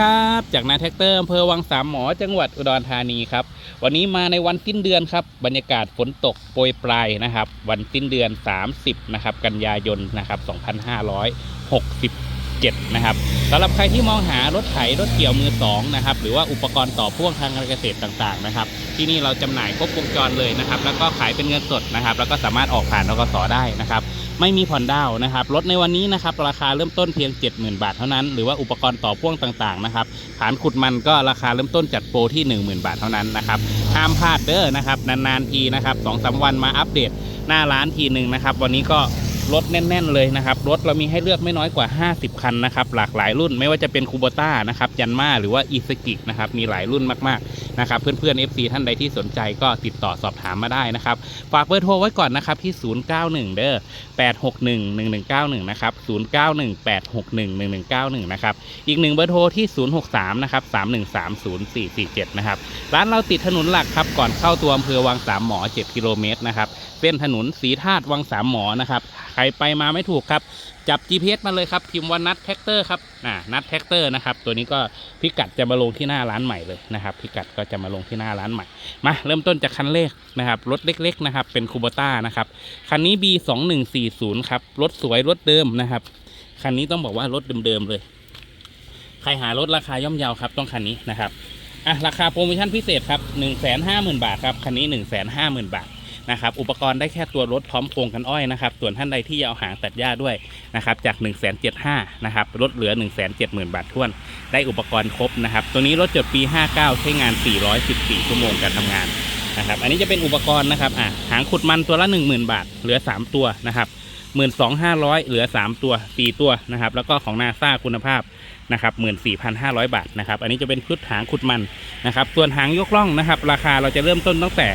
ครับจากนายแท็กเตอร์อำเภอวังสามหมอจังหวัดอุดรธานีครับ วันนี้มาในวันสิ้นเดือนครับ บรรยากาศฝนตกโปรยปลายนะครับ วันสิ้นเดือน 30 นะครับ กันยายนนะครับ 2567 นะครับสำหรับใครที่มองหารถไถรถเกี่ยวมือสองนะครับ หรือว่าอุปกรณ์ต่อพ่วงทางการเกษตรต่างๆนะครับ ที่นี่เราจำหน่ายครบวงจรเลยนะครับ แล้วก็ขายเป็นเงินสดนะครับ แล้วก็สามารถออกผ่านรกสได้นะครับ ไม่มีผ่อนดาวนะครับรถในวันนี้นะครับราคาเริ่มต้นเพียง 70,000 บาทเท่านั้น หรือว่าอุปกรณ์ต่อพ่วงต่างๆนะครับฐานขุดมันก็ราคาเริ่มต้นจัดโปรที่ 10,000 บาทเท่านั้นนะครับห้ามพลาดเด้อนะครับนานๆทีนะครับสองสามวันมาอัปเดตหน้าร้านทีหนึ่งนะครับ วันนี้ก็ รถแน่น ๆ เลยนะครับ รถเรามีให้เลือกไม่น้อยกว่า 50 คันนะครับหลากหลายรุ่นไม่ว่าจะเป็นคูโบต้านะครับยันมาหรือว่าอีสกินะครับมีหลายรุ่นมากๆนะครับเพื่อนๆ FC ท่านใดที่สนใจก็ติดต่อสอบถามมาได้นะครับฝากเบอร์โทรไว้ก่อนนะครับที่ 091 เด้อ861-1191 นะครับ 0918611191 นะครับอีกหนึ่งเบอร์โทรที่ 063 นะครับ 3130447 นะครับร้านเราติดถนนหลักครับก่อนเข้าตัวอำเภอวังสามหมอ 7 กิโลเมตรนะครับ เส้นถนนสีธาตุวังสามหมอนะครับใครไปมาไม่ถูกครับ จับ GPS มาเลยครับพิมพ์ว่านัดแท็กเตอร์ครับอ่านัดแท็กเตอร์นะครับตัวนี้ก็พิกัดจะมาลงที่หน้าร้านใหม่เลยนะครับพิกัดก็จะมาลงที่หน้าร้านใหม่มาเริ่มต้นจากคันเลขนะครับรถเล็กๆนะครับเป็นคูบต้านะครับคันนี้ B 2 1 4 0 ครับรถสวยรถเดิมนะครับคันนี้ต้องบอกว่ารถเดิมๆเลย ใครหารถราคาย่อมเยาครับต้องคันนี้นะครับอะราคาโปรโมชั่นพิเศษครับ 1 5 0 0 0 0 บาทครับ คันนี้ 1 5 0 0 0 0 บาท นะครับอุปกรณ์ได้แค่ตัวรถพร้อมโครงกันอ้อยนะครับส่วนท่านใดที่อยากเอาหางตัดหญ้าด้วยนะครับจาก 1 7 5 0 0นะครับลดเหลือ 1 7 0 0 0 0บาททวน ได้อุปกรณ์ครบนะครับตัวนี้รถจดปี 59 ใช้งาน 414 ชั่วโมงการทำงานนะครับอันนี้จะเป็นอุปกรณ์นะครับอะหางขุดมันตัวละ 10,000 บาท เหลือ 3 ตัวนะครับ12,500เหลือ3ตัว4ตัวนะครับ แล้วก็ของนาซาคุณภาพนะครับ14,500บาทนะครับ อันนี้จะเป็นชุดหางขุดมันนะครับ ส่วนหางยกล่องนะครับ ราคาเราจะเริ่มต้นตั้งแต่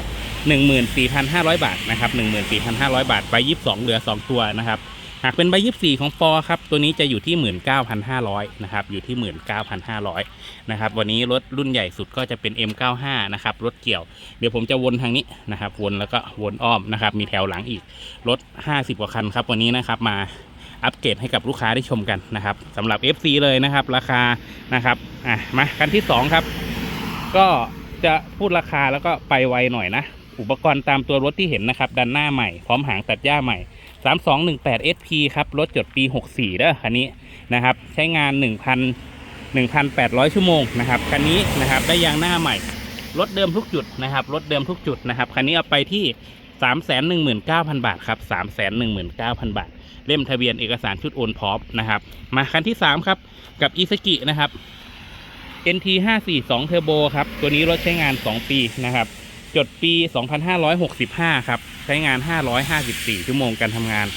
14,500 บาทนะครับ14,500 บาทใบ22 เหลือ 2 ตัวนะครับหากเป็นใบ24 ของฟอครับตัวนี้จะอยู่ที่ 19,500นะครับอยู่ที่ 19,500นะครับวันนี้รถรุ่นใหญ่สุดก็จะเป็น M95 นะครับรถเกี่ยว เดี๋ยวผมจะวนทางนี้นะครับวนแล้วก็วนอ้อมนะครับมีแถวหลังอีกรถ 50 กว่าคันครับวันนี้นะครับมาอัปเกรดให้กับลูกค้าได้ชมกันนะครับสำหรับ FC เลยนะครับ ราคานะครับอะมาคันที่ 2 ครับ ก็จะพูดราคาแล้วก็ไปไวหน่อยนะ อุปกรณ์ตามตัวรถที่เห็นนะครับด้านหน้าใหม่พร้อมหางตัดหญ้าใหม่ 3218 SP ครับรถจดปี 64เด้อคันนี้นะครับใช้งาน 1,000 1,800 ชั่วโมงนะครับคันนี้นะครับได้ยางหน้าใหม่รถเดิมทุกจุดนะครับรถเดิมทุกจุดนะครับคันนี้เอาไปที่ 319,000 บาทครับ 319,000 บาท เล่มทะเบียนเอกสารชุดโอนพร้อมนะครับมาคันที่ 3 ครับ กับอีสกินะครับ NT 542 Turbo ครับ ตัวนี้รถใช้งาน 2 ปีนะครับ จดปี 2565 ครับ ใช้งาน 554 ชั่วโมงการทำงาน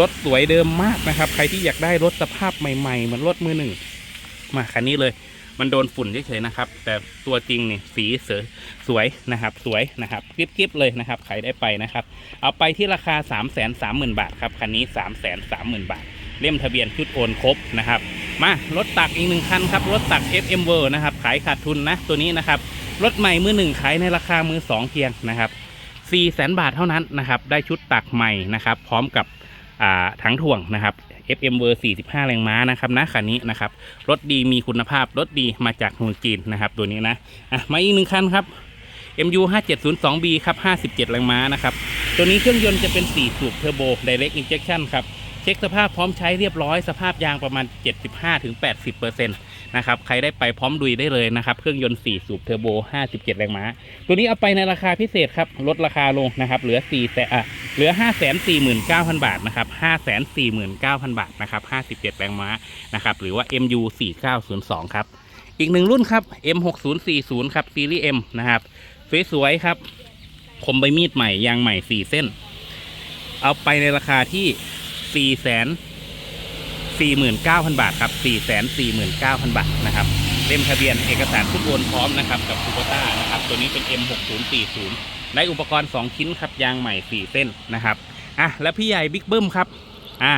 รถสวยเดิมมากนะครับ ใครที่อยากได้รถสภาพใหม่ๆ เหมือนรถมือหนึ่ง มาคันนี้เลย มันโดนฝุ่นเฉยๆนะครับ แต่ตัวจริงนี่สีเสวยสวยนะครับ สวยนะครับกริบๆเลยนะครับ ใครได้ไปนะครับ เอาไปที่ราคา 3 3 0 0 0 0 บาทครับ คันนี้ 3 3 0 0 0 0 บาท เล่มทะเบียนชุดโอนครบนะครับ มารถตักอีกหนึ่งคันครับ รถตัก FM w o r l d นะครับ ขายขาดทุนนะ ตัวนี้นะครับ รถใหม่มือหนึ่งขายในราคามือสองเพียงนะครับ4แสนบาทเท่านั้นนะครับ ได้ชุดตักใหม่นะครับ พร้อมกับถังถ่วงนะครับ FM w o r l d 45 แรงม้านะครับนะคันนี้นะครับ รถดีมีคุณภาพ รถดีมาจากเมืองจีนนะครับ ตัวนี้นะอะมาอีกหนึ่งคันครับ MU 5702B ครับ 57 แรงม้านะครับ ตัวนี้เครื่องยนต์จะเป็น 4 สูบเทอร์โบ Direct Injection ครับ เช็คสภาพพร้อมใช้เรียบร้อย สภาพยางประมาณ 75-80% นะครับใครได้ไปพร้อมดุยได้เลยนะครับ เครื่องยนต์ 4 สูบเทอร์โบ 57 แรงม้า ตัวนี้เอาไปในราคาพิเศษครับ ลดราคาลงนะครับ เหลือ4แสนอะเหลือ 549,000 บาทนะครับ 549,000 บาทนะครับ 57 แรงม้านะครับหรือว่า MU 4902 ครับ อีกหนึ่งรุ่นครับ M6040 ครับซีรีส์ M นะครับสวยๆครับคมใบมีดใหม่ยางใหม่ 4 เส้น เอาไปในราคาที่4 4 9 0 0 0 บาทครับ 4 4 9 0 0 0 บาทนะครับเล่มทะเบียนเอกสารทุกโอนพร้อมนะครับกับคูโบต้านะครับตัวนี้เป็น M6040 ได้อุปกรณ์ 2 ชิ้นครับยางใหม่ 4 เส้นนะครับอะแล้วพี่ใหญ่บิ๊กเบิ้มครับอ่า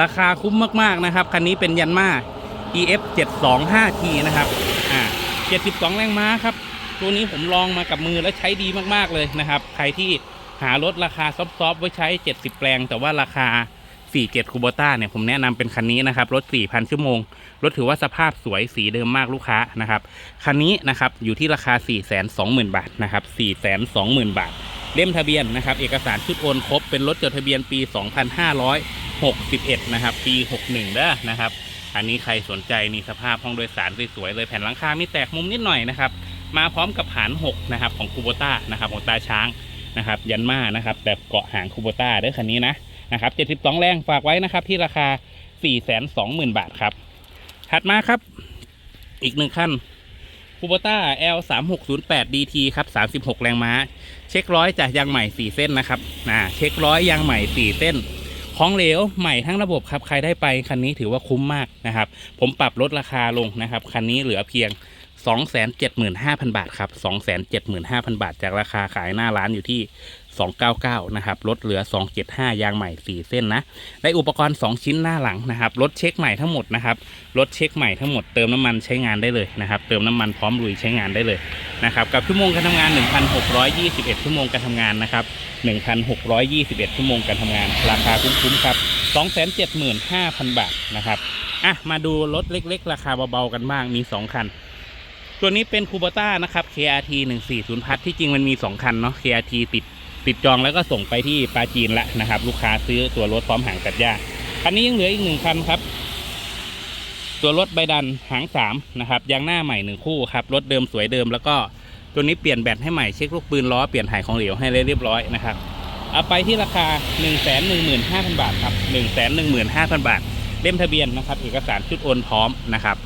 ราคาคุ้มมากๆนะครับคันนี้เป็นยันมา EF 725T นะครับอ่า72 แรงม้าครับ ตัวนี้ผมลองมากับมือแล้วใช้ดีมากๆเลยนะครับ ใครที่หารถราคาซอฟต์ๆไว้ใช้ 70 แปลง แต่ว่าราคา 47คูโบต้าเนี่ยผมแนะนำเป็นคันนี้นะครับรถ 4,000 ชั่วโมง รถถือว่าสภาพสวยสีเดิมมากลูกค้านะครับคันนี้นะครับอยู่ที่ราคา 420,000 บาทนะครับ420,000 บาท เล่มทะเบียนนะครับเอกสารชุดโอนครบเป็นรถจดทะเบียนปี 2561 นะครับปี 61เด้อนะครับอันนี้ใครสนใจนี่สภาพห้องโดยสารสวยๆเลยแผ่นหลังคามีแตกมุมนิดหน่อยนะครับมาพร้อมกับหาร6นะครับของคูโบต้านะครับของตาช้างนะครับยันมานะครับแบบเกาะหางคูโบต้าเด้อคันนี้นะ นะครับ 72 แรงฝากไว้นะครับ ที่ราคา 420,000 บาทครับ ถัดมาครับ อีกหนึ่งขั้นคูโบต้า L 3 6 0 8 DT ครับ 36 แรงม้า เช็คร้อยจากยางใหม่ 4 เส้นนะครับนะเช็คร้อยยางใหม่ 4 เส้น ของเหลวใหม่ทั้งระบบครับ ใครได้ไปคันนี้ถือว่าคุ้มมากนะครับ ผมปรับลดราคาลงนะครับ คันนี้เหลือเพียง 275,000 บาทครับ 275,000 บาท จากราคาขายหน้าร้านอยู่ที่ 299 นะครับ ลดเหลือ 275 ยางใหม่ 4 เส้นนะ ได้อุปกรณ์ 2 ชิ้นหน้าหลังนะครับ รถเช็คใหม่ทั้งหมดนะครับ รถเช็คใหม่ทั้งหมด เติมน้ำมันใช้งานได้เลยนะครับ เติมน้ำมันพร้อมลุยใช้งานได้เลยนะครับ กับชั่วโมงการทำงาน 1,621 ชั่วโมงการทำงานนะครับ 1,621 ชั่วโมงการทำงาน ราคาคุ้มๆครับ 275,000 บาทนะครับ อะ มาดูรถเล็ก ๆ ราคาเบาๆกันบ้าง มี 2 คัน ตัวนี้เป็นคูโบต้านะครับ KRT 140พัทที่จริงมันมี 2 คันเนาะ KRT ติดติดจองแล้วก็ส่งไปที่ปาจีนละนะครับ ลูกค้าซื้อตัวรถพร้อมหางตัดหญ้าคันนี้ยังเหลืออีกหนึ่งคันครับตัวรถใบดันหางสามนะครับยางหน้าใหม่หนึ่งคู่ครับรถเดิมสวยเดิมแล้วก็ตัวนี้เปลี่ยนแบตให้ใหม่เช็คลูกปืนล้อเปลี่ยนถ่ายของเหลวให้เรียบร้อยนะครับเอาไปที่ราคา 1 1 5 0 0 0 บาทครับ 1 1 5 0 0 0 บาท เล่มทะเบียนนะครับ เอกสารชุดโอนพร้อมนะครับ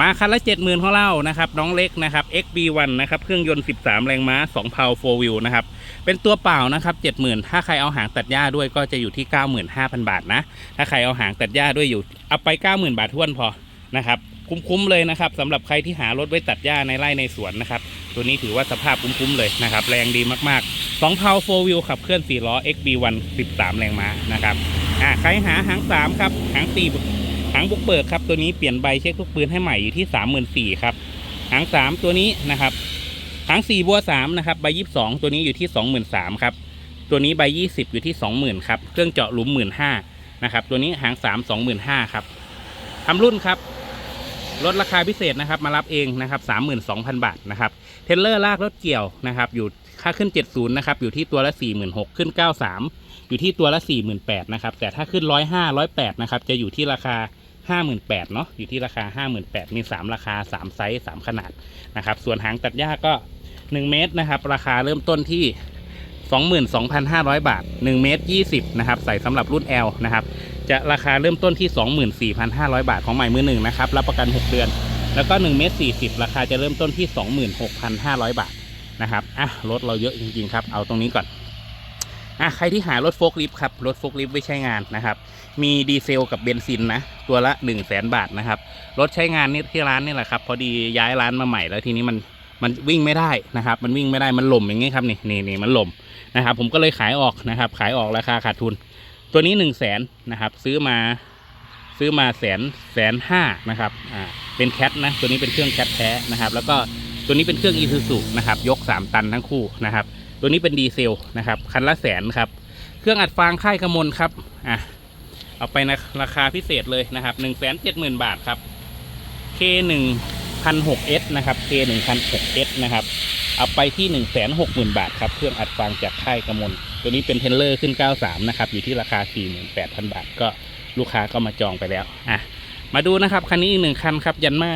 มาคันละ 70,000ของเรานะครับน้องเล็กนะครับ XB1 นะครับเครื่องยนต์ 13 แรงม้า 2 เพา4 wheel นะครับเป็นตัวเปล่านะครับ 70,000 ถ้าใครเอาหางตัดหญ้าด้วยก็จะอยู่ที่ 95,000 บาทนะ ถ้าใครเอาหางตัดหญ้าด้วยอยู่เอาไป 90,000 บาททวนพอนะครับคุ้มๆเลยนะครับสำหรับใครที่หารถไว้ตัดหญ้าในไร่ในสวนนะครับตัวนี้ถือว่าสภาพคุ้มๆเลยนะครับแรงดีมากๆ2เพา4 wheel ขับเคลื่อน4ล้อ XB1 13 แรงม้านะครับอ่าใครหาหาง3ครับหาง4 หางบุกเบิกครับตัวนี้เปลี่ยนใบเช็คทุกปืนให้ใหม่อยู่ที่34,000ครับหาง3ตัวนี้นะครับหาง4บัว3นะครับใบ22ตัวนี้อยู่ที่23,000ครับตัวนี้ใบ20อยู่ที่20,000ครับเครื่องเจาะหลุม15,000นะครับตัวนี้หาง3 25,000ครับทำรุ่นครับลดราคาพิเศษนะครับมารับเองนะครับ32,000บาทนะครับเทเลอร์ลากรถเกี่ยวนะครับอยู่ค่าขึ้น 70 นะครับ อยู่ที่ตัวละ 46,000ขึ้น 93 อยู่ที่ตัวละ 48,000นะครับ แต่ถ้าขึ้น 105 108 นะครับ จะอยู่ที่ราคา 58,000เนาะอยู่ที่ราคา58,000มี3ราคา3ไซส์3ขนาดนะครับ ส่วนหางตัดหญ้าก็1เมตรนะครับ ราคาเริ่มต้นที่22,500 บาท 1 เมตร 20 นะครับ ใส่สำหรับรุ่น L นะครับ จะราคาเริ่มต้นที่ 24,500 บาทของใหม่มือหนึ่งนะครับ รับประกัน 6 เดือน แล้วก็1เมตร 40 ราคาจะเริ่มต้นที่ 26,500 บาทนะครับ อะ รถเราเยอะจริง ๆ ครับ เอาตรงนี้ก่อน อะใครที่หารถโฟล์คลิฟต์ครับรถโฟล์คลิฟต์ไว้ใช้งานนะครับ มีดีเซลกับเบนซินนะ ตัวละ 1 0 0 0 0แบาทนะครับ รถใช้งานนี่ที่ร้านนี่แหละครับ พอดีย้ายร้านมาใหม่แล้วทีนี้มันมันวิ่งไม่ได้นะครับ มันวิ่งไม่ได้มันหล่มอย่างงี้ครับนี่นี่นี่มันหล่มนะครับ ผมก็เลยขายออกนะครับ ขายออกราคาขาดทุน ตัวนี้หนึ่งแสนนะครับ ซื้อมาซื้อมาแสนแสนห้านะครับอ่าเป็นแคทนะตัวนี้เป็นเครื่องแคทแท้นะครับ แล้วก็ตัวนี้เป็นเครื่องอีซูซูนะครับยก 3 ตันทั้งคู่นะครับ ตัวนี้เป็นดีเซลนะครับ คันละแสนครับ เครื่องอัดฟางค่ายกระมลครับ อะ เอาไปนะราคาพิเศษเลยนะครับหนึ่งแสนเจ็ดหมื่นบาทครับ K หนึ่งพันหกเอสนะครับ K หนึ่งพันหกเอสนะครับ เอาไปที่หนึ่งแสนหกหมื่นบาทครับ เครื่องอัดฟางจากค่ายกระมลตัวนี้เป็นเทนเลอร์ขึ้น93นะครับ อยู่ที่ราคา48,000บาท ก็ลูกค้าก็มาจองไปแล้ว อะ มาดูนะครับ คันนี้อีกหนึ่งคันครับ ยันมา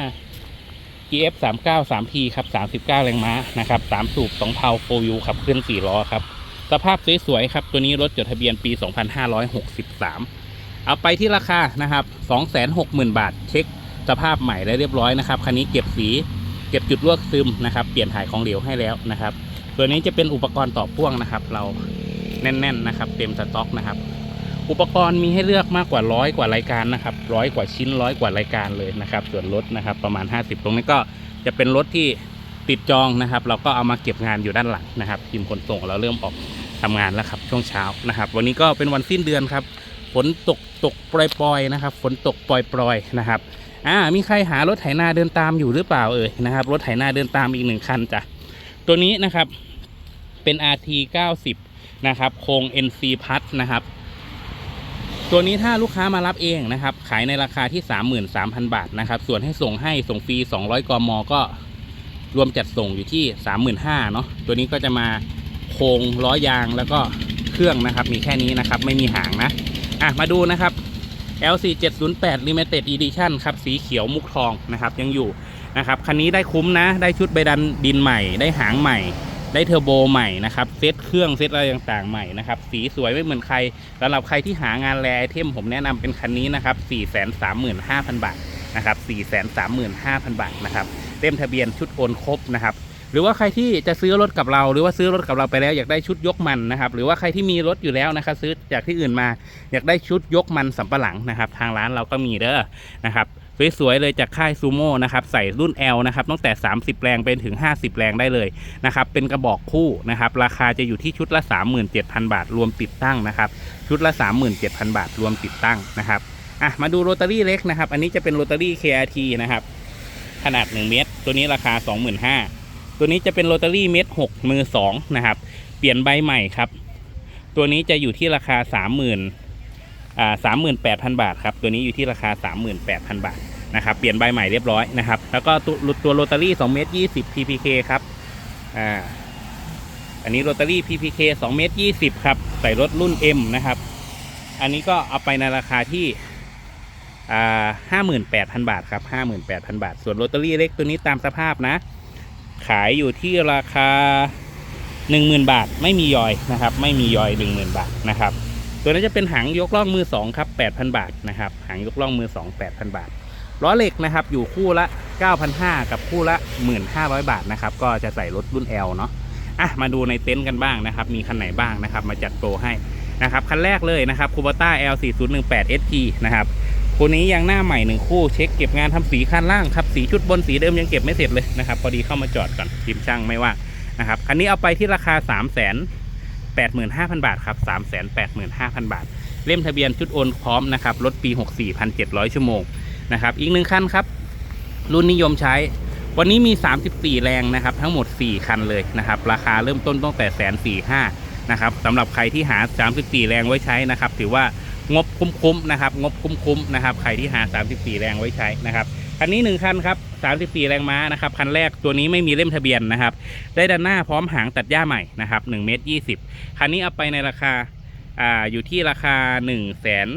EF 39 3P ครับ39 แรงม้านะครับ3สูบ2เพาโฟยูขับเคลื่อน4ล้อครับ สภาพสวยๆครับ ตัวนี้รถจดทะเบียนปี 2563 เอาไปที่ราคานะครับ 260,000 บาท เช็คสภาพใหม่และเรียบร้อยนะครับ คันนี้เก็บสี เก็บจุดลวกซึมนะครับ เปลี่ยนถ่ายของเหลวให้แล้วนะครับ ตัวนี้จะเป็นอุปกรณ์ต่อพ่วงนะครับ เราแน่น ๆนะครับ เต็มสต็อกนะครับ อุปกรณ์มีให้เลือกมากกว่าร้อยกว่ารายการนะครับร้อยกว่าชิ้นร้อยกว่ารายการเลยนะครับ ส่วนรถนะครับประมาณ 50 ตรงนี้ก็จะเป็นรถที่ติดจองนะครับ เราก็เอามาเก็บงานอยู่ด้านหลังนะครับทีมขนส่งเราเริ่มออกทำงานแล้วครับช่วงเช้านะครับ วันนี้ก็เป็นวันสิ้นเดือนครับฝนตกตกปล่อยๆนะครับฝนตกปล่อยๆนะครับอ่ามีใครหารถไถนาเดินตามอยู่หรือเปล่าเอ่ยนะครับ รถไถนาเดินตามอีกหนึ่งคันจ้ะตัวนี้นะครับเป็น RT 90นะครับโครง NC พัดนะครับ ตัวนี้ถ้าลูกค้ามารับเองนะครับ ขายในราคาที่ 33,000 บาทนะครับ ส่วนให้ส่งให้ส่งฟรี 200 กม ก็รวมจัดส่งอยู่ที่ 35,000เนาะตัวนี้ก็จะมาโครงล้อยางแล้วก็เครื่องนะครับ มีแค่นี้นะครับ ไม่มีหางนะอะมาดูนะครับ LC 708 Limited Edition ครับ สีเขียวมุกทองนะครับ ยังอยู่นะครับ คันนี้ได้คุ้มนะ ได้ชุดใบดันดินใหม่ ได้หางใหม่ ได้เทอร์โบใหม่นะครับเซตเครื่องเซตอะไรต่างๆใหม่นะครับสีสวยไม่เหมือนใครสำหรับใครที่หางานแรไอเทมผมแนะนำเป็นคันนี้นะครับ435,000 บาทนะครับ435,000 บาทนะครับเต็มทะเบียนชุดโอนครบนะครับหรือว่าใครที่จะซื้อรถกับเรา หรือว่าซื้อรถกับเราไปแล้วอยากได้ชุดยกมันนะครับหรือว่าใครที่มีรถอยู่แล้วนะครับซื้อจากที่อื่นมา อยากได้ชุดยกมันสำปะหลังนะครับ ทางร้านเราก็มีเด้อนะครับ สวยๆเลยจากค่ายซูโม่นะครับใส่รุ่น L นะครับตั้งแต่ 30 แรงไปถึง 50 แรงได้เลยนะครับเป็นกระบอกคู่นะครับราคาจะอยู่ที่ชุดละ 37,000 บาท รวมติดตั้งนะครับชุดละ 37,000 บาท รวมติดตั้งนะครับอะมาดูโรตารี่เล็กนะครับ อันนี้จะเป็นโรตารี่ KRT นะครับ ขนาด 1 เมตร ตัวนี้ราคา 25,000ตัวนี้จะเป็นโรตารี่เมตร6มือ2นะครับ เปลี่ยนใบใหม่ครับ ตัวนี้จะอยู่ที่ราคา 30,000 อ่า38,000บาทครับตัวนี้อยู่ที่ราคา 38,000 บาทนะครับเปลี่ยนใบใหม่เรียบร้อยนะครับแล้วก็ตัวตัวโรตารี่2เมตร20 PPK ครับอ่าอันนี้โรตารี่ PPK 2เมตร20ครับใส่รถรุ่น M นะครับ อันนี้ก็เอาไปในราคาที่ห้าหมื่นแปดพันบาทครับห้าหมื่นแปดพันบาท ส่วนโรตารี่เล็กตัวนี้ตามสภาพนะ ขายอยู่ที่ราคาหนึ่งหมื่นบาท ไม่มียอยนะครับ ไม่มียอยหนึ่งหมื่นบาทนะครับ ตัวนี้จะเป็นหางยกล่องมือสองครับแปดพันบาทนะครับหางยกล่องมือสองแปดพันบาทล้อเหล็กนะครับอยู่คู่ละเก้าพันห้ากับคู่ละหมื่นห้าร้อยบาทนะครับก็จะใส่รถรุ่น L เนาะอะมาดูในเต็นท์กันบ้างนะครับมีคันไหนบ้างนะครับมาจัดโปรให้นะครับคันแรกเลยนะครับคูบ a ต้า L4018 ST นะครับคู่นี้ยังหน้าใหม่หนึ่งคู่เช็คเก็บงานทำสีคันล่างครับสีชุดบนสีเดิมยังเก็บไม่เสร็จเลยนะครับพอดีเข้ามาจอดก่อนทีมช่างไม่ว่านะครับคันนี้เอาไปที่ราคา3 8 5 0 0 0 บาทครับ3 8 5 0 0 0 บาท เล่มทะเบียนชุดโอนพร้อมนะครับรถปี 64,700 ชั่วโมงนะครับอีกหนึ่งคันครับ รุ่นนิยมใช้ วันนี้มี 34 แรงนะครับทั้งหมด 4 คันเลยนะครับราคาเริ่มต้นตั้งแต่แสนสี่ห้านะครับสำหรับใครที่หา 34 แรงไว้ใช้นะครับถือว่างบคุ้มๆนะครับงบคุ้มๆนะครับใครที่หา 34 แรงไว้ใช้นะครับคันนี้ 1 คันครับ 34 แรงม้านะครับคันแรกตัวนี้ไม่มีเล่มทะเบียนนะครับ ได้ด้านหน้าพร้อมหางตัดหญ้าใหม่นะครับ1เมตร20 คันนี้เอาไปในราคาอ่าอยู่ที่ราคา1นึ่งแสน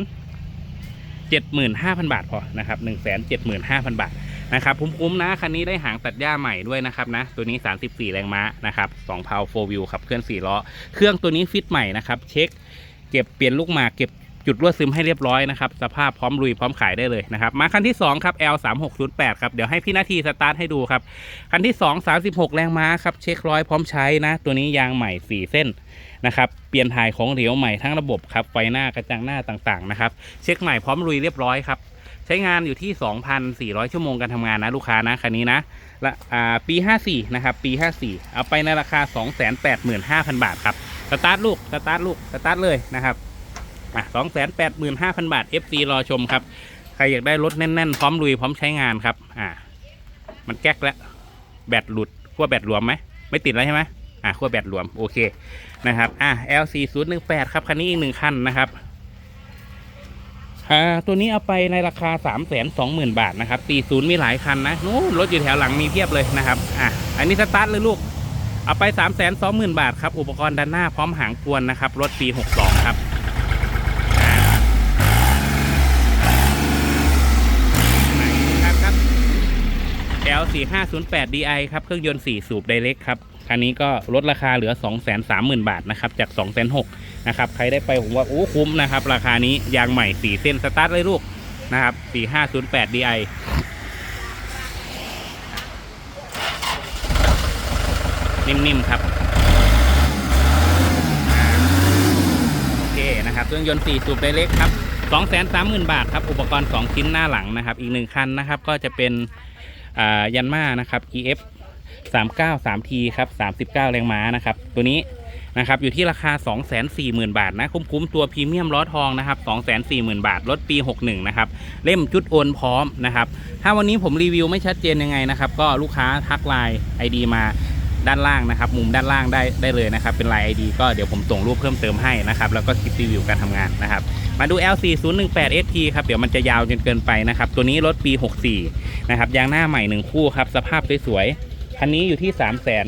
เจ็ดหมื่นห้าพันบาทพอนะครับหนึ่งแสนเจ็ดหมื่นห้าพันบาทนะครับคุ้มๆนะคันนี้ได้หางตัดหญ้าใหม่ด้วยนะครับนะตัวนี้ 34 แรงม้านะครับ2เพาโฟวิวขับเคลื่อน4ล้อ เครื่องตัวนี้ฟิตใหม่นะครับ เช็ค เก็บเปลี่ยนลูกหมากเก็บ จุดรั่วซึมให้เรียบร้อยนะครับ สภาพพร้อมลุยพร้อมขายได้เลยนะครับ มาคันที่ 2 ครับ L 3 6 0 8ครับ เดี๋ยวให้พี่นาทีสตาร์ทให้ดูครับ คันที่ 2 36 แรงม้าครับ เช็คร้อยพร้อมใช้นะ ตัวนี้ยางใหม่ 4 เส้นนะครับ เปลี่ยนถ่ายของเหลวใหม่ทั้งระบบครับ ไฟหน้ากระจังหน้าต่างๆนะครับ เช็คใหม่พร้อมลุยเรียบร้อยครับใช้งานอยู่ที่ 2,400 ชั่วโมงการทำงานนะลูกค้านะคันนี้นะละอ่าปี 54 นะครับ ปี 54 เอาไปในราคา 285,000 บาทครับ สตาร์ทลูก สตาร์ทลูก สตาร์ทเลยนะครับ อะ285,000บาท FC รอชมครับ ใครอยากได้รถแน่น ๆ พร้อมลุยพร้อมใช้งานครับ อ่า มันแก๊กแล้ว แบตหลุดขั้วแบตรวมไหม ไม่ติดแล้วใช่ไหมอะขั้วแบตรวม โอเค นะครับ อะ L4018 ครับ คันนี้อีกหนึ่งคันนะครับอ่าตัวนี้เอาไปในราคา 3 2 0 0 0 0 บาทนะครับ40มีหลายคันนะนู้นรถอยู่แถวหลังมีเพียบเลยนะครับ อะ อันนี้สตาร์ทเลยลูก เอาไป 3 2 0 0 0 0 บาทครับ อุปกรณ์ด้านหน้าพร้อมหางกวนนะครับ รถปี 62 ครับอ่าไหนครับครับ L 4 5 0 8 DI ครับ เครื่องยนต์ 4 สูบไดเรกครับ คันนี้ก็ลดราคาเหลือ 230,000 บาทนะครับ จาก2,600นะครับ ใครได้ไปผมว่า โอ้ คุ้มนะครับ ราคานี้ยางใหม่ 4 เส้น สตาร์ทเลยลูกนะครับ 4508 DI นิ่ม ๆ ครับโอเคนะครับ เครื่องยนต์ 4 สูบไดเรกครับ230,000 บาทครับ อุปกรณ์ 2 ชิ้นหน้าหลังนะครับ อีกหนึ่งคันนะครับ ก็จะเป็น ยันมานะครับ EF 39 3T ครับ 39 แรงม้านะครับ ตัวนี้นะครับอยู่ที่ราคา 240,000 บาทนะ คุ้มๆตัวพรีเมียมล้อทองนะครับ 240,000 บาทรถปี 61 นะครับ เล่มจุดโอนพร้อมนะครับ ถ้าวันนี้ผมรีวิวไม่ชัดเจนยังไงนะครับ ก็ลูกค้าทักไลน์ ID มาด้านล่างนะครับ มุมด้านล่างได้ได้เลยนะครับ เป็นไลน์ ID ก็เดี๋ยวผมส่งรูปเพิ่มเติมให้นะครับ แล้วก็คลิปรีวิวการทำงานนะครับ มาดู L 4 0 1 8 ST ครับ เดี๋ยวมันจะยาวจนเกินไปนะครับ ตัวนี้รถปี 64 นะครับ ยางหน้าใหม่ 1 คู่ครับ สภาพสวยๆ คันนี้อยู่ที่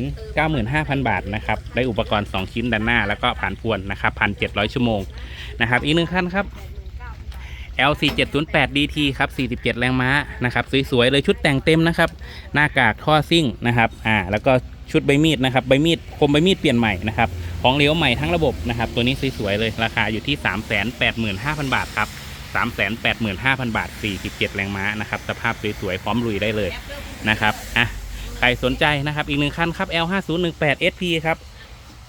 395,000 บาทนะครับ ได้อุปกรณ์ 2 ชิ้นด้านหน้า แล้วก็ผ่านพวนนะครับ1,700 ชั่วโมงนะครับ อีกหนึ่งคันครับ L 4 7 0 8 DT ครับ 47 แรงม้านะครับ สวยๆ เลยชุดแต่งเต็มนะครับ หน้ากากท่อซิ่งนะครับ อ่า แล้วก็ ชุดใบมีดนะครับใบมีดคมใบมีดเปลี่ยนใหม่นะครับของเหลวใหม่ทั้งระบบนะครับตัวนี้สวยๆเลยราคาอยู่ที่ 385,000 บาทครับ 385,000 บาท 47 แรงม้านะครับสภาพสวยๆพร้อมลุยได้เลยนะครับอะใครสนใจนะครับอีกหนึ่งคันครับ L5018 SP ครับ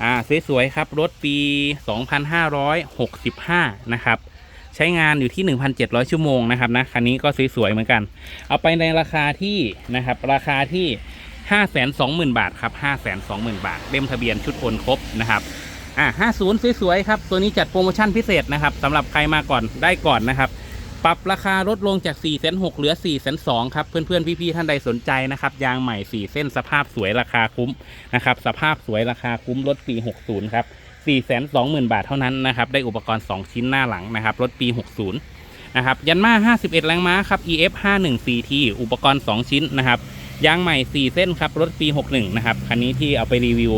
อ่าสวยๆครับรถปี 2565 นะครับใช้งานอยู่ที่ 1,700 ชั่วโมงนะครับนะคันนี้ก็สวยๆเหมือนกัน เอาไปในราคาที่นะครับราคาที่ 520,000 บาทครับ 520,000 บาทเล่มทะเบียนชุดโอนครบนะครับอ่า50 สวยๆ ครับ ตัวนี้จัดโปรโมชั่นพิเศษนะครับสำหรับใครมาก่อนได้ก่อนนะครับ ปรับราคาลดลงจาก 4 6 0 0เหลือ 4 2 0 0ครับ เพื่อนๆ พี่ๆ ท่านใดสนใจนะครับ ยางใหม่ 4 เส้นสภาพสวยราคาคุ้มนะครับ สภาพสวยราคาคุ้มรถปี 60 ครับ 420,000 บาทเท่านั้นนะครับ ได้อุปกรณ์ 2 ชิ้นหน้าหลังนะครับรถปี 60 นะครับ ยันมา51 แรงม้าครับ EF 51 4T อุปกรณ์ 2 ชิ้นนะครับ ยางใหม่ 4 เส้นครับ รถปี 61 นะครับ คันนี้ที่เอาไปรีวิว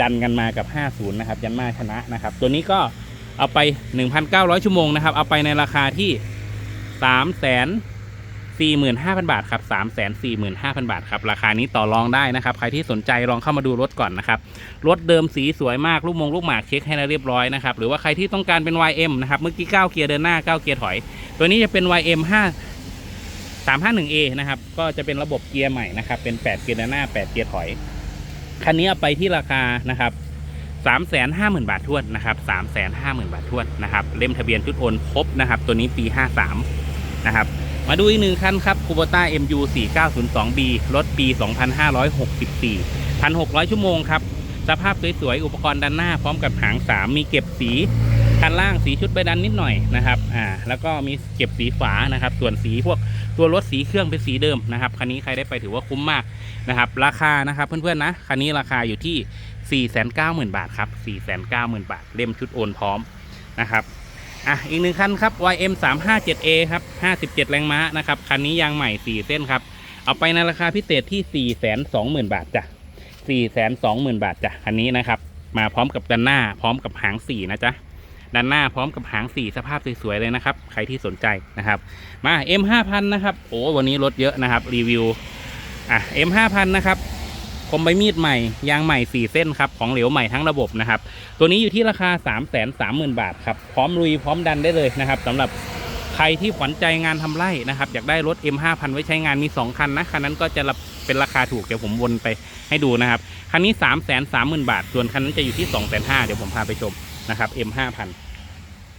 ดันกันมากับ 50 นะครับ ยันมาชนะนะครับ ตัวนี้ก็เอาไป 1,900 ชั่วโมงนะครับ เอาไปในราคาที่345,000 บาทครับ345,000 บาทครับ ราคานี้ต่อรองได้นะครับ ใครที่สนใจลองเข้ามาดูรถก่อนนะครับ รถเดิมสีสวยมาก ลูกมงลูกหมากเช็คให้เรียบร้อยนะครับ หรือว่าใครที่ต้องการเป็น YM นะครับ เมื่อกี้ 9 เกียร์เดินหน้า 9 เกียร์ถอย ตัวนี้จะเป็น YM 5 351A นะครับ ก็จะเป็นระบบเกียร์ใหม่นะครับ เป็น 8 เกียร์เดินหน้า 8 เกียร์ถอย คันนี้เอาไปที่ราคานะครับ350,000 บาททวนนะครับ350,000 บาททวนนะครับ เล่มทะเบียนชุดโอนครบนะครับ ตัวนี้ปี 53 นะครับ มาดูอีกหนึ่งคันครับ Kubota MU 4902B รถปี 2564 1,600 ชั่วโมงครับ สภาพสวยๆ อุปกรณ์ด้านหน้าพร้อมกับหาง 3 มีเก็บสีคันล่างสีชุดใบดันนิดหน่อยนะครับ อ่า แล้วก็มีเก็บสีฝานะครับ ส่วนสีพวก ตัวรถสีเครื่องเป็นสีเดิมนะครับคันนี้ใครได้ไปถือว่าคุ้มมากนะครับ ราคานะครับเพื่อนๆนะคันนี้ราคาอยู่ที่ 490,000 บาทครับ 490,000 บาท เล่มชุดโอนพร้อมนะครับอะอีกหนึ่งคันครับ YM 3 5 7 A ครับ 57 แรงม้านะครับคันนี้ยางใหม่ 4 เส้นครับ เอาไปในราคาพิเศษที่ 420,000 บาทจ้ะ 420,000 บาทจ้ะคันนี้นะครับมาพร้อมกับด้านหน้าพร้อมกับหาง4นะจ๊ะ ด้านหน้าพร้อมกับหาง 4 สภาพสวยๆเลยนะครับ ใครที่สนใจนะครับ มา M 5 0 0 0นะครับ โอ้วันนี้รถเยอะนะครับ รีวิว อะ M 5 0 0 0นะครับคมใบมีดใหม่ยางใหม่ 4 เส้นครับ ของเหลวใหม่ทั้งระบบนะครับ ตัวนี้อยู่ที่ราคา 3 3 0 0 0 0 บาทครับ พร้อมลุยพร้อมดันได้เลยนะครับสำหรับใครที่ขวัญใจงานทำไร่นะครับ อยากได้รถ M 5 0 0 0ไว้ใช้งานมี 2 คันนะคันนั้นก็จะเป็นราคาถูกเดี๋ยวผมวนไปให้ดูนะครับ คันนี้ 3 3 0 0 0 0 บาท ส่วนคันนั้นจะอยู่ที่ 2 5 0 0 0เดี๋ยวผมพาไปชมนะครับ M 5 0 0 0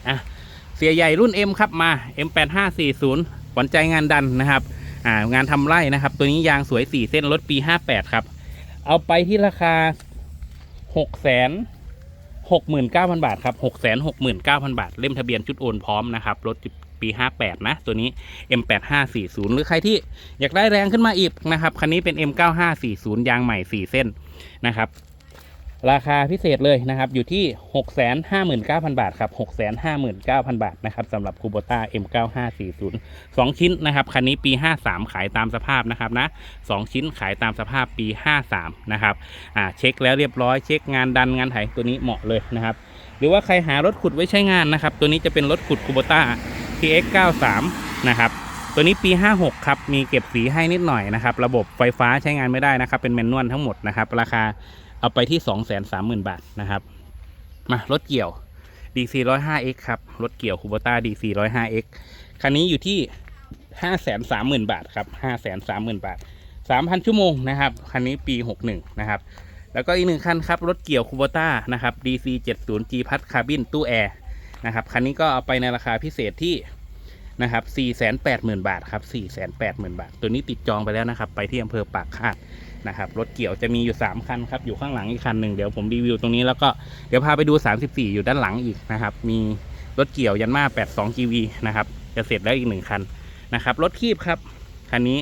อะเสียใหญ่รุ่น M ครับมา M 8 5 4 0ขวัญใจงานดันนะครับอ่างานทำไร่นะครับ ตัวนี้ยางสวย 4 เส้นรถปี 58 ครับ เอาไปที่ราคาหกแสนหกหมื่นเก้าพันบาท ครับหกแสนหกหมื่นเก้าพันบาท เล่มทะเบียนชุดโอนพร้อมนะครับ รถปีห้าแปดนะ ตัวนี้ M แปดห้าสี่ศูนย์หรือใครที่อยากได้แรงขึ้นมาอีกนะครับ คันนี้เป็น M เก้าห้าสี่ศูนย์ยางใหม่สี่เส้นนะครับ ราคาพิเศษเลยนะครับ อยู่ที่ 6 5 9 0 0 0 บาทครับ 6 5 9 0 0 0 บาทนะครับสำหรับคูโบต้า M9540 2 ชิ้นนะครับ คันนี้ปี 53 ขายตามสภาพนะครับนะ 2 ชิ้นขายตามสภาพปี 53 นะครับอ่าเช็คแล้วเรียบร้อยเช็คงานดันงานไถตัวนี้เหมาะเลยนะครับ หรือว่าใครหารถขุดไว้ใช้งานนะครับ ตัวนี้จะเป็นรถขุดคูโบต้า TX93 นะครับตัวนี้ปี 56 ครับ มีเก็บสีให้นิดหน่อยนะครับ ระบบไฟฟ้าใช้งานไม่ได้นะครับ เป็นแมนนวลทั้งหมดนะครับ ราคาเอาไปที่ 230,000 บาทนะครับ มารถเกี่ยว DC 105X ครับ รถเกี่ยวคูบต้า DC 105X คันนี้อยู่ที่ 530,000 บาทครับ530,000 บาท 3,000 ชั่วโมงนะครับ คันนี้ปี 61 นะครับ แล้วก็อีกหนึ่งคันครับ รถเกี่ยวคูบต้านะครับ DC 70 G พัดคาร์บินตู้แอร์นะครับ คันนี้ก็เอาไปในราคาพิเศษที่นะครับ480,000 บาทครับ 480,000 บาท ตัวนี้ติดจองไปแล้วนะครับ ไปที่อำเภอปากคาด นะครับรถเกี่ยวจะมีอยู่ 3 คันครับอยู่ข้างหลังอีกคันหนึ่งเดี๋ยวผมรีวิวตรงนี้แล้วก็เดี๋ยวพาไปดู 34 อยู่ด้านหลังอีกนะครับมีรถเกี่ยวยันมา82 GV นะครับจะเสร็จแล้วอีกหนึ่งคันนะครับรถคีบครับคันนี้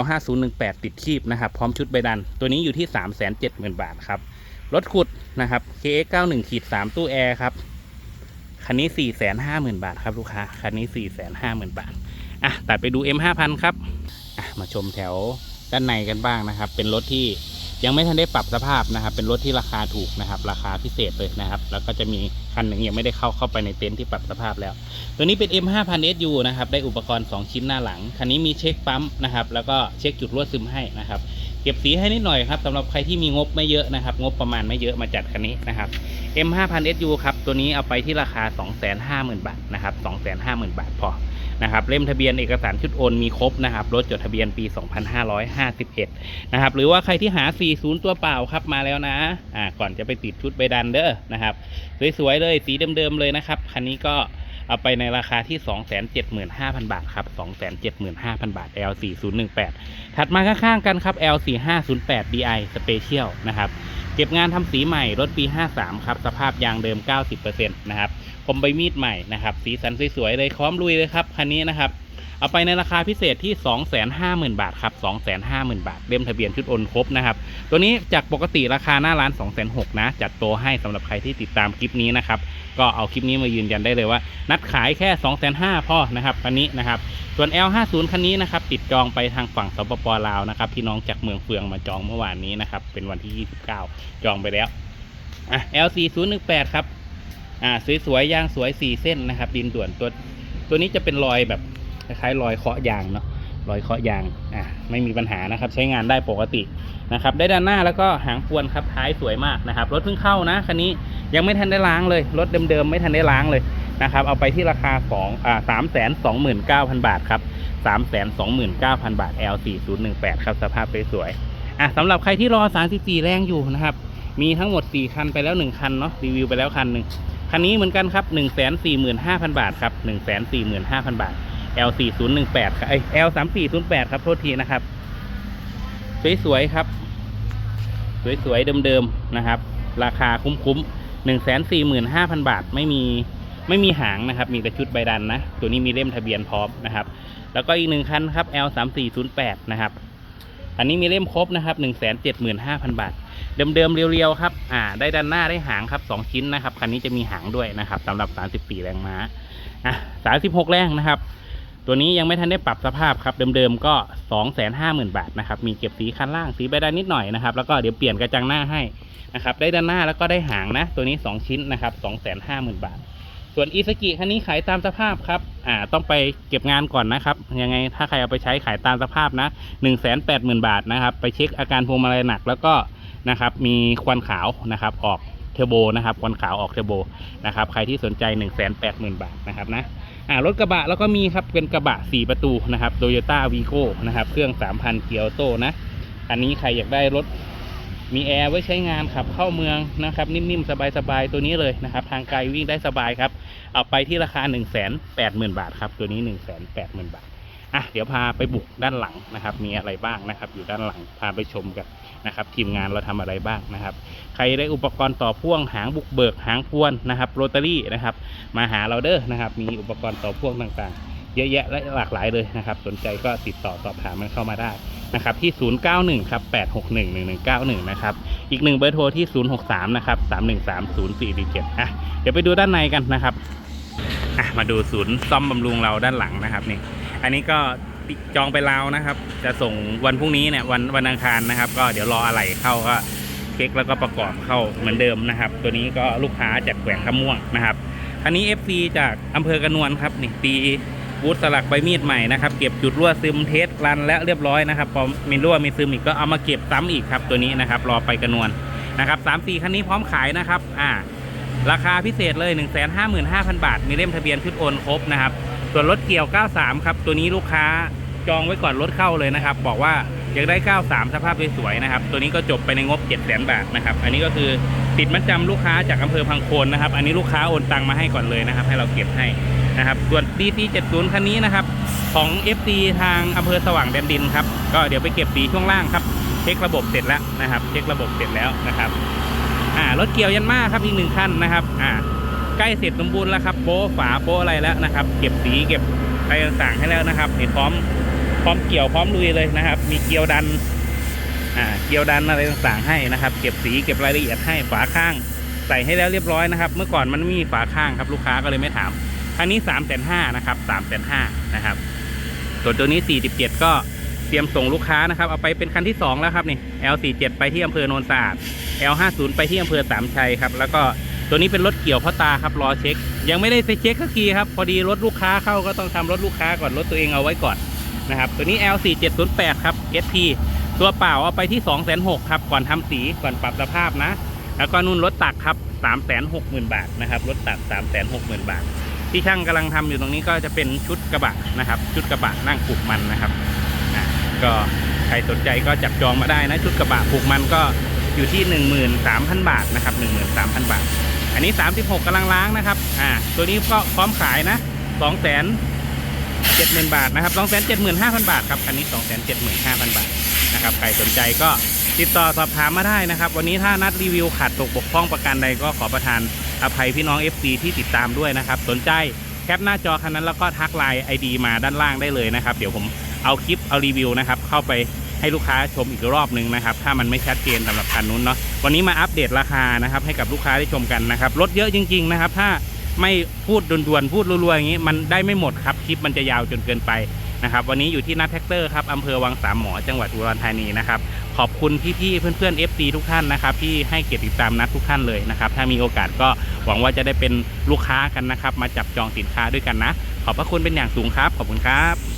L5018 ติดคีบนะครับพร้อมชุดใบดัน ตัวนี้อยู่ที่ 370,000 บาทครับรถขุดนะครับ KX91 ขีด3ตู้แอร์ครับคันนี้4ี่แสนห้าหมื่นบาทครับลูกค้าคันนี้4ี่แสนห้าหมื่นบาทอะตัดไปดู M 5 0 0 0 ครับมาชมแถว ด้านในกันบ้างนะครับ เป็นรถที่ยังไม่ทันได้ปรับสภาพนะครับ เป็นรถที่ราคาถูกนะครับ ราคาพิเศษเลยนะครับ แล้วก็จะมีคันหนึ่งยังไม่ได้เข้าเข้าไปในเต็นท์ที่ปรับสภาพแล้ว ตัวนี้เป็น M 5 0 0 0 SU นะครับ ได้อุปกรณ์ 2 ชิ้นหน้าหลัง คันนี้มีเช็คปั๊มนะครับ แล้วก็เช็คจุดรั่วซึมให้นะครับ เก็บสีให้นิดหน่อยครับสำหรับใครที่มีงบไม่เยอะนะครับ งบประมาณไม่เยอะมาจัดคันนี้นะครับ M 5 0 0 0 SU ครับ ตัวนี้เอาไปที่ราคา 250,000 บาทนะครับ 250,000 บาทพอ นะครับเล่มทะเบียนเอกสารชุดโอนมีครบนะครับรถจดทะเบียนปี 2551 นะครับหรือว่าใครที่หา 40 ตัวเปล่าครับมาแล้วนะอ่าก่อนจะไปติดชุดใบดันเด้อนะครับสวยๆเลยสีเดิมๆเลยนะครับคันนี้ก็เอาไปในราคาที่ 275,000 บาทครับ 275,000 บาท L4018 ถัดมาข้างๆกันครับ L4508 DI Special นะครับ เก็บงานทำสีใหม่รถปี 53 ครับ สภาพยางเดิม 90%นะครับ คมใบมีดใหม่นะครับสีสันสวยๆเลยพร้อมลุยเลยครับคันนี้นะครับเอาไปในราคาพิเศษที่ 250,000 บาทครับ 250,000 บาท เล่มทะเบียนชุดโอนครบนะครับ ตัวนี้จากปกติราคาหน้าร้าน2 6 0 0 0นะ จัดโตให้สำหรับใครที่ติดตามคลิปนี้นะครับ ก็เอาคลิปนี้มายืนยันได้เลยว่า นัดขายแค่ 250,000พ่อนะครับคันนี้นะครับ ส่วน L50 คันนี้นะครับ ติดจองไปทางฝั่งสปปลาวนะครับ พี่น้องจากเมืองเฟืองมาจองเมื่อวานนี้นะครับ เป็นวันที่ 29 จองไปแล้วอะ L4018 ครับ อ่าสวยๆยางสวย4เส้นนะครับ ดินด่วนตัวตัวนี้จะเป็นรอยแบบคล้ายๆรอยเคาะยางเนาะรอยเคาะยางอะไม่มีปัญหานะครับ ใช้งานได้ปกตินะครับ ได้ด้านหน้าแล้วก็หางปวนครับท้ายสวยมากนะครับรถเพิ่งเข้านะคันนี้ยังไม่ทันได้ล้างเลยรถเดิมๆไม่ทันได้ล้างเลยนะครับ เอาไปที่ราคาของอ่าสามแสนสองหมื่นเก้าพันบาทครับสามแสนสองหมื่นเก้าพันบาท L สี่ศูนย์หนึ่งแปดครับสภาพสวยๆอะสำหรับใครที่รอสามสิบสี่แรงอยู่นะครับ มีทั้งหมดสี่คันไปแล้วหนึ่งคันเนาะรีวิวไปแล้วคันหนึ่ง คันนี้เหมือนกันครับหนึ่งแสนสี่หมื่นห้าพันบาทครับหนึ่งแสนสี่หมื่นห้าพันบาท L สี่ศูนย์หนึ่งแปดครับไอ L สามสี่ศูนย์แปดครับโทษทีนะครับ สวยๆครับ สวยๆเดิมๆนะครับ ราคาคุ้มๆหนึ่งแสนสี่หมื่นห้าพันบาทไม่มีไม่มีหางนะครับ มีแต่ชุดใบดันนะ ตัวนี้มีเล่มทะเบียนพร้อมนะครับ แล้วก็อีกหนึ่งคันครับ L สามสี่ศูนย์แปดนะครับ อันนี้มีเล่มครบนะครับหนึ่งแสนเจ็ดหมื่นห้าพันบาท เดิมๆเรียวๆครับอ่าได้ด้านหน้าได้หางครับสองชิ้นนะครับคันนี้จะมีหางด้วยนะครับสำหรับ 34 แรงม้าอะ36 แรงนะครับ ตัวนี้ยังไม่ทันได้ปรับสภาพครับเดิมๆก็ 250,000 บาทนะครับมีเก็บสีคันล่างสีใบด้านนิดหน่อยนะครับแล้วก็เดี๋ยวเปลี่ยนกระจังหน้าให้นะครับได้ด้านหน้าแล้วก็ได้หางนะตัวนี้ 2 ชิ้นนะครับ250,000 บาทส่วนอีสกิคันนี้ขายตามสภาพครับ อ่า ต้องไปเก็บงานก่อนนะครับ ยังไงถ้าใครเอาไปใช้ขายตามสภาพนะ 180,000 บาทนะครับ ไปเช็คอาการพวงมาลัยหนัก แล้วก็ นะครับ มีควันขาวนะครับ ออกเทอร์โบนะครับควันขาวออกเทอร์โบนะครับ ใครที่สนใจ180,000บาทนะครับนะอ่ารถกระบะแล้วก็มีครับเป็นกระบะ 4 ประตูนะครับโตโยต้าวีโก้นะครับ เครื่อง 3,000 เกียร์โต้นะ อันนี้ใครอยากได้รถมีแอร์ไว้ใช้งานขับเข้าเมืองนะครับ นิ่มๆ สบายๆ ตัวนี้เลยนะครับ ทางไกลวิ่งได้สบายครับ เอาไปที่ราคา 1 8 0 0 0 0 บาทครับ ตัวนี้ 1 8 0 0 0 0 บาทอะเดี๋ยวพาไปบุกด้านหลังนะครับ มีอะไรบ้างนะครับ อยู่ด้านหลังพาไปชมกัน นะครับทีมงานเราทำอะไรบ้างนะครับ ใครได้อุปกรณ์ต่อพ่วงหางบุกเบิกหางพวนนะครับโรตารี่นะครับมาหาเราเด้อนะครับ มีอุปกรณ์ต่อพ่วงต่างๆ เยอะแยะและหลากหลายเลยนะครับ สนใจก็ติดต่อสอบถามมันเข้ามาได้นะครับที่ 091 ครับ 861 1191 นะครับ อีกหนึ่งเบอร์โทรที่ 063 นะครับ 313 0447อะเดี๋ยวไปดูด้านในกันนะครับอะมาดูศูนย์ซ่อมบำรุงเราด้านหลังนะครับนี่ อันนี้ก็ จองไปลาวนะครับ จะส่งวันพรุ่งนี้เนี่ยวันวันอังคารนะครับ ก็เดี๋ยวรออะไหล่เข้าก็เช็คแล้วก็ประกอบเข้าเหมือนเดิมนะครับ ตัวนี้ก็ลูกค้าจากแขวงขม่วงนะครับอันนี้ FC จากอำเภอกระนวนครับนี่ตีบูธสลักใบมีดใหม่นะครับ เก็บจุดรั่วซึมเทสรันและเรียบร้อยนะครับพอมีรั่วมีซึมอีกก็เอามาเก็บซ้ำอีกครับตัวนี้นะครับ รอไปกระนวนนะครับสามสี่คันนี้พร้อมขายนะครับอ่าราคาพิเศษเลย 1 5 5 0 0 0 บาท มีเล่มทะเบียนชุดโอนครบนะครับ ส่วนรถเกี่ยว 93 ครับ ตัวนี้ลูกค้าจองไว้ก่อนรถเข้าเลยนะครับ บอกว่าอยากได้ 93 สภาพสวยๆนะครับ ตัวนี้ก็จบไปในงบ 7 0 0 0 0 บาทนะครับ อันนี้ก็คือติดมัดจำลูกค้าจากอำเภอพังโคนนะครับ อันนี้ลูกค้าโอนตังมาให้ก่อนเลยนะครับ ให้เราเก็บให้นะครับ ส่วน DC 70คันนี้นะครับของ FC ทางอำเภอสว่างแดนดินครับ ก็เดี๋ยวไปเก็บสีช่วงล่างครับ เช็คระบบเสร็จแล้วนะครับ เช็คระบบเสร็จแล้วนะครับ อ่ารถเกี่ยวยันมาครับอีกหนึ่งคันนะครับ อ่า ใกล้เสร็จสมบูรณ์แล้วครับโป๊ฝาโป๊อะไรแล้วนะครับ เก็บสีเก็บอะไรต่างๆให้แล้วนะครับนี่พร้อมพร้อมเกี่ยวพร้อมลุยเลยนะครับ มีเกลียวดันอ่าเกลียวดันอะไรต่างๆให้นะครับ เก็บสีเก็บรายละเอียดให้ฝาข้างใส่ให้แล้วเรียบร้อยนะครับ เมื่อก่อนมันไม่มีฝาข้างครับลูกค้าก็เลยไม่ถามคันนี้3ามแสนห้านะครับสามแสนห้านะครับส่วนตัวนี้47ก็เตรียมส่งลูกค้านะครับ เอาไปเป็นคันที่2แล้วครับนี่ L47 ไปที่อำเภอโนนสะอาด L50 ไปที่อำเภอสามชัยครับแล้วก็ ตัวนี้เป็นรถเกี่ยวพ่อตาครับรอเช็ค ยังไม่ได้ไปเช็คสักทีครับ พอดีรถลูกค้าเข้าก็ต้องทำรถลูกค้าก่อนรถตัวเองเอาไว้ก่อนนะครับ ตัวนี้ L4708 ครับ SP ตัวเปล่าเอาไปที่ 2 6 0 0 0ครับ ก่อนทำสีก่อนปรับสภาพนะ แล้วก็นุ่นรถตักครับ 360,000 บาทนะครับรถตัก 360,000 บาท ที่ช่างกำลังทำอยู่ตรงนี้ก็จะเป็นชุดกระบะนะครับ ชุดกระบะนั่งปลูกมันนะครับนะก็ใครสนใจก็จับจองมาได้นะ ชุดกระบะปลูกมันก็อยู่ที่ 13,000 บาทนะครับ 13,000 บาท อันนี้ 36กำลังล้างนะครับ อ่า ตัวนี้ก็พร้อมขายนะ2 0 0 0 0 70,000บาทนะครับ275,000บาทครับ อันนี้275,000บาทนะครับ ใครสนใจก็ติดต่อสอบถามมาได้นะครับ วันนี้ถ้านัดรีวิวขาดตกบกพร่องประการใดก็ขอประทานอภัยพี่น้อง FC ที่ติดตามด้วยนะครับ สนใจแคปหน้าจอคันนั้นแล้วก็ทักไลน์ ID มาด้านล่างได้เลยนะครับ เดี๋ยวผมเอาคลิปเอารีวิวนะครับเข้าไป ให้ลูกค้าชมอีกรอบหนึ่งนะครับถ้ามันไม่ชัดเจนสำหรับคันนู้นเนาะวันนี้มาอัปเดตราคานะครับให้กับลูกค้าได้ชมกันนะครับรถเยอะจริง ๆ นะครับ ถ้าไม่พูดด่วนๆพูดรัวๆอย่างนี้ มันได้ไม่หมดครับคลิปมันจะยาวจนเกินไปนะครับวันนี้อยู่ที่นัทแท็กเตอร์ครับอำเภอวังสามหมอจังหวัดอุดรธานีนะครับขอบคุณพี่ๆเพื่อนๆ FC ทุกท่านนะครับที่ให้เกียรติติดตามนัดทุกท่านเลยนะครับถ้ามีโอกาสก็หวังว่าจะได้เป็นลูกค้ากันนะครับมาจับจองสินค้าด้วยกันนะ ขอบพระคุณเป็นอย่างสูงครับ ขอบคุณครับ